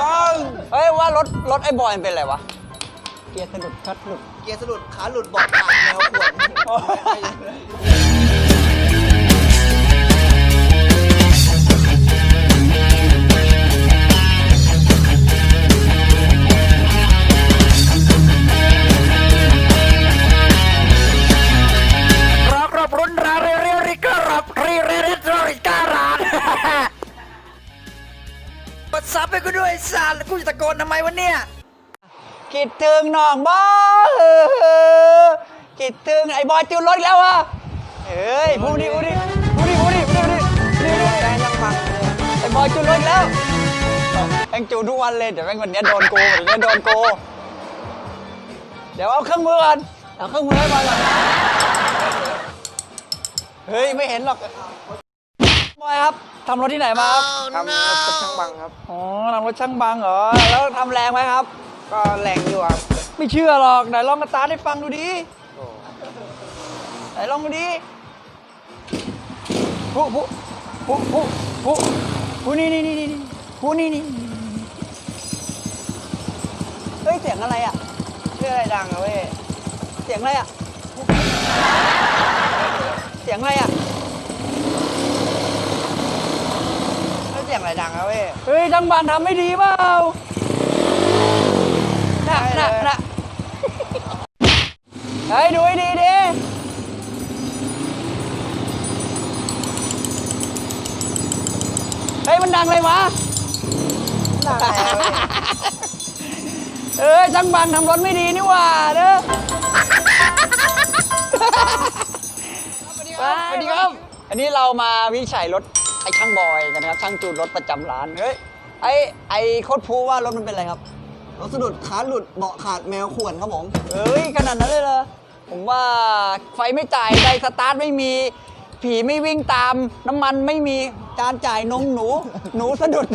ยังเฮ้ยว่ารถรถไอ้บอยมันเป็นอะไรวะ เกียร์สะดุดคัดหลุด เกียร์สะดุดขาหลุดเบอกขาดแมวขวดรอกรอบรุนราเรียเรียริกรับรีเรเรตริก ดซับไปกูด้วยสารกูจะตะโกนทำไมวะเนี่ย คิดถึงน้องบอคิดถึงไอ้บอยจูนรถอีกแล้ววะเฮ้ยพูดดิพูดดิพูดดิพูดดิพูดดิพูดดิพูดดิแรงยังมังไอ้บอยจูนรถอีกแล้วแม่งจูทุกวันเลยเดี๋ยวแม่งวันเนี้ยโดนโกูเดี๋ยวโดนโกเดี๋ยวเอาเครื่องมือก่อนเอาเครื่องมือให้บอยก่อนเฮ้ยไม่เห็นหรอก บอยครับทำรถที่ไหนมาครับทำรถช่างบังครับ อ๋อทำรถช่างบังเหรอ แล้วทำแรงไหมครับ ก็แรงอยู่ครับ ไม่เชื่อหรอก ไหนลองกระตาร์ทให้ฟังดูดิไหนลองดูดิผู้ผู้ผู้ผู้ผู้ผู้นี่นี่นี่นี่ผู้นี่นี่เฮ้ยเสียงอะไรอะชื่ออะไรดังอะเว้ย เสียงอะไรอะ เสียงอะไรอะ แล้วเสียงอะไรดังอะเว้ยเฮ้ยทั้งบ้านทำไม่ดีเปล่าน่ะน่ะน่ะเฮ้ยดูให้ดีดิเฮ้ยมันดังเลยวะดังอะไรวะเว้ยเออช่างบังทำรถไม่ดีนี่หว่าเด้อสวัสดีครับสวัสดีครับอันนี้เรามาวิจัยรถ ไอ้ช่างบอยกันนะครับช่างจูนรถประจำร้านเฮ้ยไอ้ไอ้โคตรพูว่ารถมันเป็นอะไรครับรถสะดุดขาหลุดเบาะขาดแมวขวดครับผมเอ้ยขนาดนั้นเลยเหรอผมว่าไฟไม่จ่ายไดสตาร์ทไม่มี ผีไม่วิ่งตาม น้ำมันไม่มีจานจ่ายนมหนู หนูสะดุด